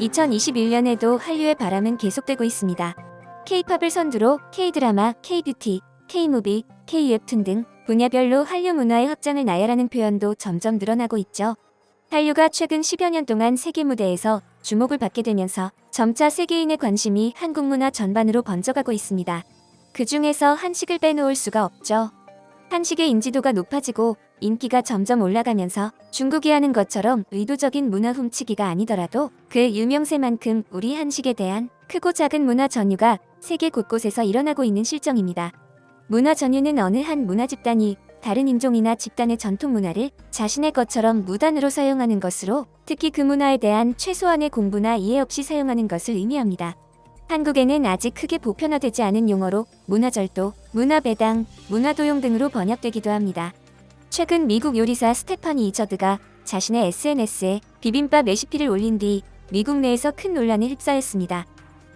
2021년에도 한류의 바람은 계속되고 있습니다. K-팝을 선두로 K-드라마, K-뷰티, K-무비, K-웹툰 등 분야별로 한류 문화의 확장을 나열하는 표현도 점점 늘어나고 있죠. 한류가 최근 10여 년 동안 세계 무대에서 주목을 받게 되면서 점차 세계인의 관심이 한국 문화 전반으로 번져가고 있습니다. 그 중에서 한식을 빼놓을 수가 없죠. 한식의 인지도가 높아지고 인기가 점점 올라가면서 중국이 하는 것처럼 의도적인 문화 훔치기가 아니더라도 그 유명세만큼 우리 한식에 대한 크고 작은 문화 전유가 세계 곳곳에서 일어나고 있는 실정입니다. 문화 전유는 어느 한 문화 집단이 다른 인종이나 집단의 전통 문화를 자신의 것처럼 무단으로 사용하는 것으로 특히 그 문화에 대한 최소한의 공부나 이해 없이 사용하는 것을 의미합니다. 한국에는 아직 크게 보편화되지 않은 용어로 문화절도, 문화배당, 문화도용 등으로 번역되기도 합니다. 최근 미국 요리사 스테파니 이저드가 자신의 SNS에 비빔밥 레시피를 올린 뒤 미국 내에서 큰 논란에 휩싸였습니다.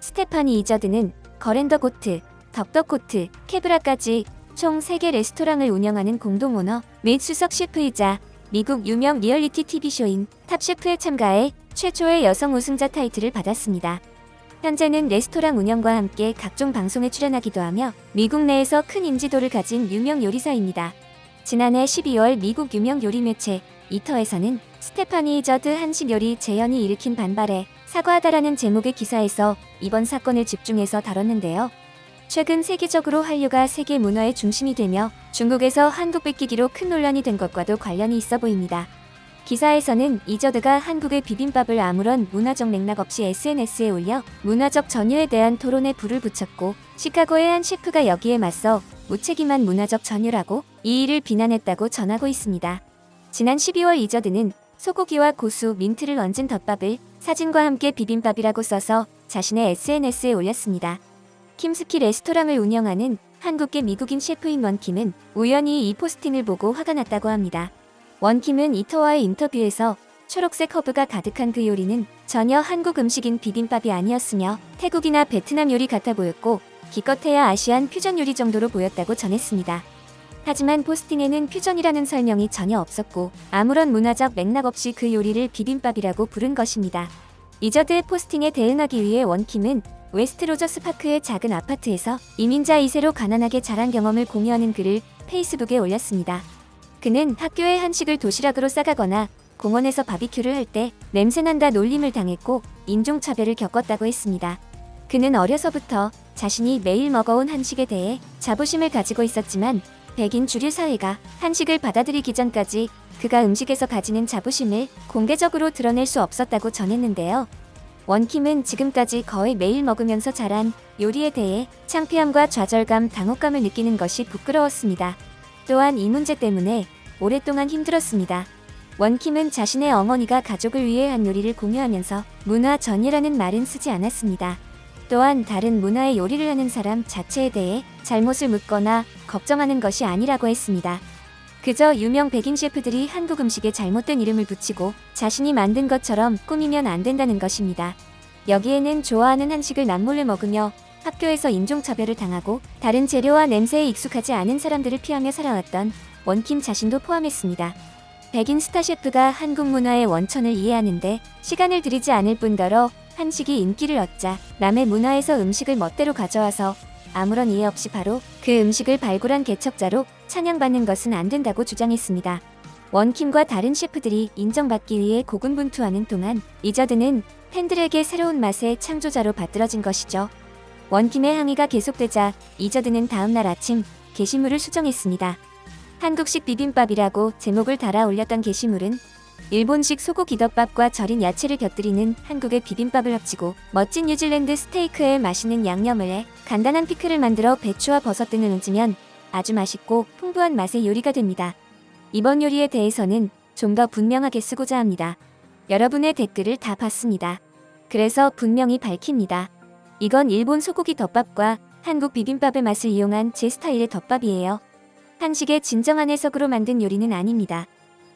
스테파니 이저드는 거렌더 고트, 덕덕 고트, 케브라까지 총 3개 레스토랑을 운영하는 공동 오너 및 수석 셰프이자 미국 유명 리얼리티 TV쇼인 탑셰프에 참가해 최초의 여성 우승자 타이틀을 받았습니다. 현재는 레스토랑 운영과 함께 각종 방송에 출연하기도 하며 미국 내에서 큰 인지도를 가진 유명 요리사입니다. 지난해 12월 미국 유명 요리 매체 이터에서는 스테파니 저드 한식 요리 재현이 일으킨 반발에 사과하다라는 제목의 기사에서 이번 사건을 집중해서 다뤘는데요. 최근 세계적으로 한류가 세계 문화의 중심이 되며 중국에서 한국 뺏기기로 큰 논란이 된 것과도 관련이 있어 보입니다. 기사에서는 이저드가 한국의 비빔밥을 아무런 문화적 맥락 없이 SNS에 올려 문화적 전유에 대한 토론에 불을 붙였고 시카고의 한 셰프가 여기에 맞서 무책임한 문화적 전유라고 이 일을 비난했다고 전하고 있습니다. 지난 12월 이저드는 소고기와 고수, 민트를 얹은 덮밥을 사진과 함께 비빔밥이라고 써서 자신의 SNS에 올렸습니다. 킴스키 레스토랑을 운영하는 한국계 미국인 셰프인 원킴은 우연히 이 포스팅을 보고 화가 났다고 합니다. 원킴은 이터와의 인터뷰에서 초록색 허브가 가득한 그 요리는 전혀 한국 음식인 비빔밥이 아니었으며 태국이나 베트남 요리 같아 보였고 기껏해야 아시안 퓨전 요리 정도로 보였다고 전했습니다. 하지만 포스팅에는 퓨전이라는 설명이 전혀 없었고 아무런 문화적 맥락 없이 그 요리를 비빔밥이라고 부른 것입니다. 이저드의 포스팅에 대응하기 위해 원킴은 웨스트 로저스 파크의 작은 아파트에서 이민자 2세로 가난하게 자란 경험을 공유하는 글을 페이스북에 올렸습니다. 그는 학교에 한식을 도시락으로 싸가거나 공원에서 바비큐를 할 때 냄새난다 놀림을 당했고 인종차별을 겪었다고 했습니다. 그는 어려서부터 자신이 매일 먹어온 한식에 대해 자부심을 가지고 있었지만 백인 주류 사회가 한식을 받아들이기 전까지 그가 음식에서 가지는 자부심을 공개적으로 드러낼 수 없었다고 전했는데요. 원킴은 지금까지 거의 매일 먹으면서 자란 요리에 대해 창피함과 좌절감, 당혹감을 느끼는 것이 부끄러웠습니다. 또한 이 문제 때문에 오랫동안 힘들었습니다. 원킴은 자신의 어머니가 가족을 위해 한 요리를 공유하면서 문화 전이라는 말은 쓰지 않았습니다. 또한 다른 문화의 요리를 하는 사람 자체에 대해 잘못을 묻거나 걱정하는 것이 아니라고 했습니다. 그저 유명 백인 셰프들이 한국 음식에 잘못된 이름을 붙이고 자신이 만든 것처럼 꾸미면 안 된다는 것입니다. 여기에는 좋아하는 한식을 남몰래 먹으며 학교에서 인종차별을 당하고 다른 재료와 냄새에 익숙하지 않은 사람들을 피하며 살아왔던 원킴 자신도 포함했습니다. 백인 스타 셰프가 한국 문화의 원천을 이해하는데 시간을 들이지 않을 뿐더러 한식이 인기를 얻자 남의 문화에서 음식을 멋대로 가져와서 아무런 이해 없이 바로 그 음식을 발굴한 개척자로 찬양받는 것은 안 된다고 주장했습니다. 원킴과 다른 셰프들이 인정받기 위해 고군분투하는 동안 이저드는 팬들에게 새로운 맛의 창조자로 받들어진 것이죠. 원킴의 항의가 계속되자 이저드는 다음날 아침 게시물을 수정했습니다. 한국식 비빔밥이라고 제목을 달아 올렸던 게시물은 일본식 소고 기 덮밥과 절인 야채를 곁들이는 한국의 비빔밥을 합치고 멋진 뉴질랜드 스테이크에 맛있는 양념을 해 간단한 피클을 만들어 배추와 버섯 등을 얹으면 아주 맛있고 풍부한 맛의 요리가 됩니다. 이번 요리에 대해서는 좀 더 분명하게 쓰고자 합니다. 여러분의 댓글을 다 봤습니다. 그래서 분명히 밝힙니다. 이건 일본 소고기 덮밥과 한국 비빔밥의 맛을 이용한 제 스타일의 덮밥이에요. 한식의 진정한 해석으로 만든 요리는 아닙니다.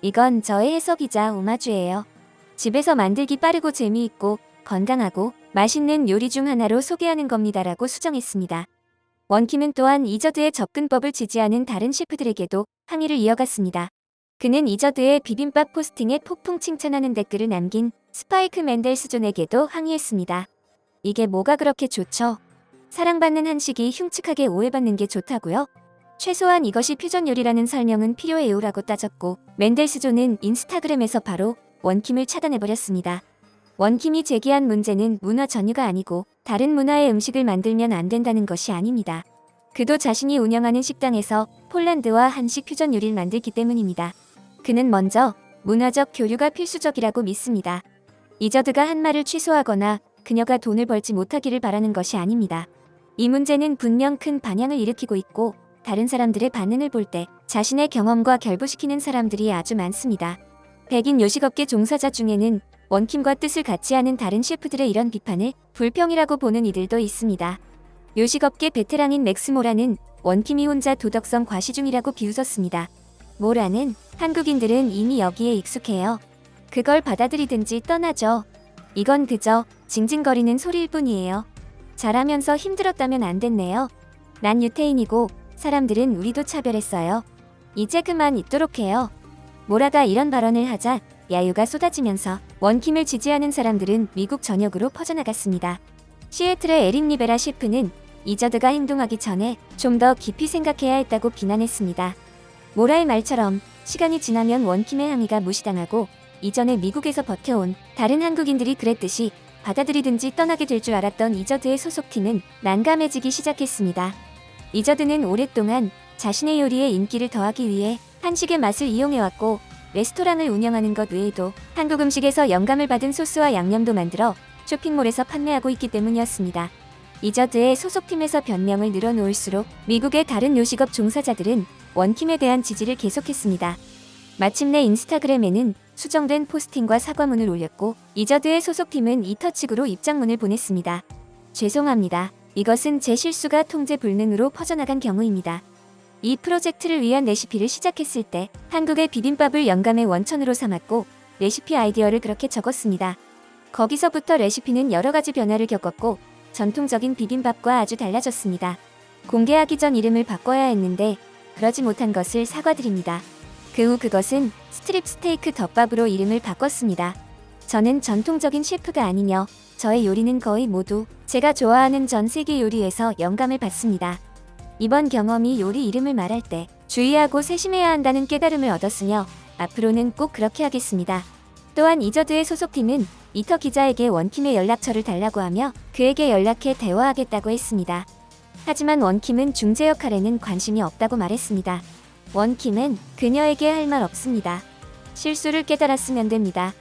이건 저의 해석이자 오마주예요. 집에서 만들기 빠르고 재미있고 건강하고 맛있는 요리 중 하나로 소개하는 겁니다라고 수정했습니다. 원킴은 또한 이저드의 접근법을 지지하는 다른 셰프들에게도 항의를 이어갔습니다. 그는 이저드의 비빔밥 포스팅에 폭풍 칭찬하는 댓글을 남긴 스파이크 맨델스존에게도 항의했습니다. 이게 뭐가 그렇게 좋죠? 사랑받는 한식이 흉측하게 오해받는 게 좋다고요? 최소한 이것이 퓨전 요리라는 설명은 필요해요 라고 따졌고 맨델스존은 인스타그램에서 바로 원킴을 차단해버렸습니다. 원킴이 제기한 문제는 문화 전유가 아니고 다른 문화의 음식을 만들면 안 된다는 것이 아닙니다. 그도 자신이 운영하는 식당에서 폴란드와 한식 퓨전 요리를 만들기 때문입니다. 그는 먼저 문화적 교류가 필수적이라고 믿습니다. 이저드가 한 말을 취소하거나 그녀가 돈을 벌지 못하기를 바라는 것이 아닙니다. 이 문제는 분명 큰 반향을 일으키고 있고 다른 사람들의 반응을 볼 때 자신의 경험과 결부시키는 사람들이 아주 많습니다. 백인 요식업계 종사자 중에는 원킴과 뜻을 같이 하는 다른 셰프들의 이런 비판을 불평이라고 보는 이들도 있습니다. 요식업계 베테랑인 맥스 모라는 원킴이 혼자 도덕성 과시 중이라고 비웃었습니다. 모라는 한국인들은 이미 여기에 익숙해요. 그걸 받아들이든지 떠나죠. 이건 그저 징징거리는 소리일 뿐이에요. 잘하면서 힘들었다면 안 됐네요. 난 유태인이고 사람들은 우리도 차별했어요. 이제 그만 있도록 해요. 모라가 이런 발언을 하자 야유가 쏟아지면서 원킴을 지지하는 사람들은 미국 전역으로 퍼져나갔습니다. 시애틀의 에릭 리베라 셰프는 이저드가 행동하기 전에 좀 더 깊이 생각해야 했다고 비난했습니다. 모라의 말처럼 시간이 지나면 원킴의 항의가 무시당하고 이전에 미국에서 버텨온 다른 한국인들이 그랬듯이 받아들이든지 떠나게 될 줄 알았던 이저드의 소속팀은 난감해지기 시작했습니다. 이저드는 오랫동안 자신의 요리에 인기를 더하기 위해 한식의 맛을 이용해왔고 레스토랑을 운영하는 것 외에도 한국 음식에서 영감을 받은 소스와 양념도 만들어 쇼핑몰에서 판매하고 있기 때문이었습니다. 이저드의 소속팀에서 변명을 늘어놓을수록 미국의 다른 요식업 종사자들은 원킴에 대한 지지를 계속했습니다. 마침내 인스타그램에는 수정된 포스팅과 사과문을 올렸고 이저드의 소속팀은 이터 측으로 입장문을 보냈습니다. 죄송합니다. 이것은 제 실수가 통제 불능으로 퍼져나간 경우입니다. 이 프로젝트를 위한 레시피를 시작했을 때 한국의 비빔밥을 영감의 원천으로 삼았고 레시피 아이디어를 그렇게 적었습니다. 거기서부터 레시피는 여러 가지 변화를 겪었고 전통적인 비빔밥과 아주 달라졌습니다. 공개하기 전 이름을 바꿔야 했는데 그러지 못한 것을 사과드립니다. 그 후 그것은 스트립 스테이크 덮밥으로 이름을 바꿨습니다. 저는 전통적인 셰프가 아니며 저의 요리는 거의 모두 제가 좋아하는 전 세계 요리에서 영감을 받습니다. 이번 경험이 요리 이름을 말할 때 주의하고 세심해야 한다는 깨달음을 얻었으며 앞으로는 꼭 그렇게 하겠습니다. 또한 이저드의 소속팀은 이터 기자에게 원킴의 연락처를 달라고 하며 그에게 연락해 대화하겠다고 했습니다. 하지만 원킴은 중재 역할에는 관심이 없다고 말했습니다. 원킴은 그녀에게 할 말 없습니다. 실수를 깨달았으면 됩니다.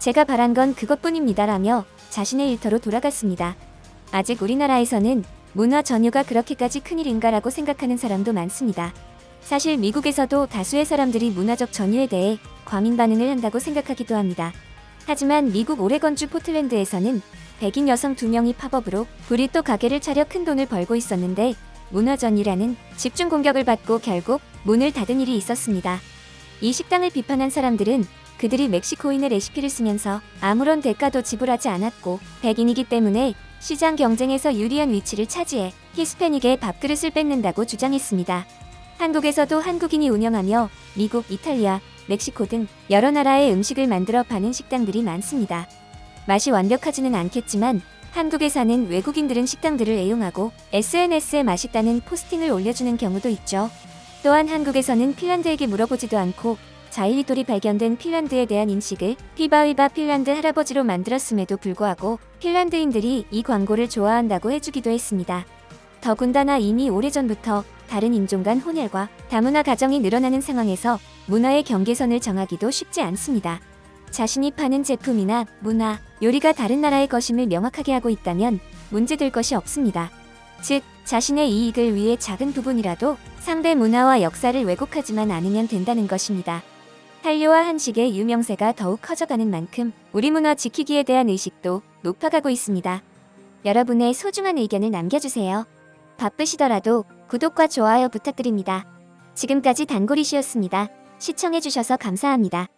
제가 바란 건 그것뿐입니다라며 자신의 일터로 돌아갔습니다. 아직 우리나라에서는 문화 전유가 그렇게까지 큰일인가라고 생각하는 사람도 많습니다. 사실 미국에서도 다수의 사람들이 문화적 전유에 대해 과민 반응을 한다고 생각하기도 합니다. 하지만 미국 오레건주 포틀랜드에서는 백인 여성 두 명이 팝업으로 브리또 가게를 차려 큰 돈을 벌고 있었는데 문화전이라는 집중 공격을 받고 결국 문을 닫은 일이 있었습니다. 이 식당을 비판한 사람들은 그들이 멕시코인의 레시피를 쓰면서 아무런 대가도 지불하지 않았고 백인이기 때문에 시장 경쟁에서 유리한 위치를 차지해 히스패닉의 밥그릇을 뺏는다고 주장했습니다. 한국에서도 한국인이 운영하며 미국, 이탈리아, 멕시코 등 여러 나라의 음식을 만들어 파는 식당들이 많습니다. 맛이 완벽하지는 않겠지만 한국에 사는 외국인들은 식당들을 애용하고 SNS에 맛있다는 포스팅을 올려주는 경우도 있죠. 또한 한국에서는 핀란드에게 물어보지도 않고 자일리돌이 발견된 핀란드에 대한 인식을 피바위바 핀란드 할아버지로 만들었음에도 불구하고 핀란드인들이 이 광고를 좋아한다고 해주기도 했습니다. 더군다나 이미 오래전부터 다른 인종 간 혼혈과 다문화 가정이 늘어나는 상황에서 문화의 경계선을 정하기도 쉽지 않습니다. 자신이 파는 제품이나 문화, 요리가 다른 나라의 것임을 명확하게 하고 있다면 문제될 것이 없습니다. 즉, 자신의 이익을 위해 작은 부분이라도 상대 문화와 역사를 왜곡하지만 않으면 된다는 것입니다. 한류와 한식의 유명세가 더욱 커져가는 만큼 우리 문화 지키기에 대한 의식도 높아가고 있습니다. 여러분의 소중한 의견을 남겨주세요. 바쁘시더라도 구독과 좋아요 부탁드립니다. 지금까지 단골이시였습니다. 시청해주셔서 감사합니다.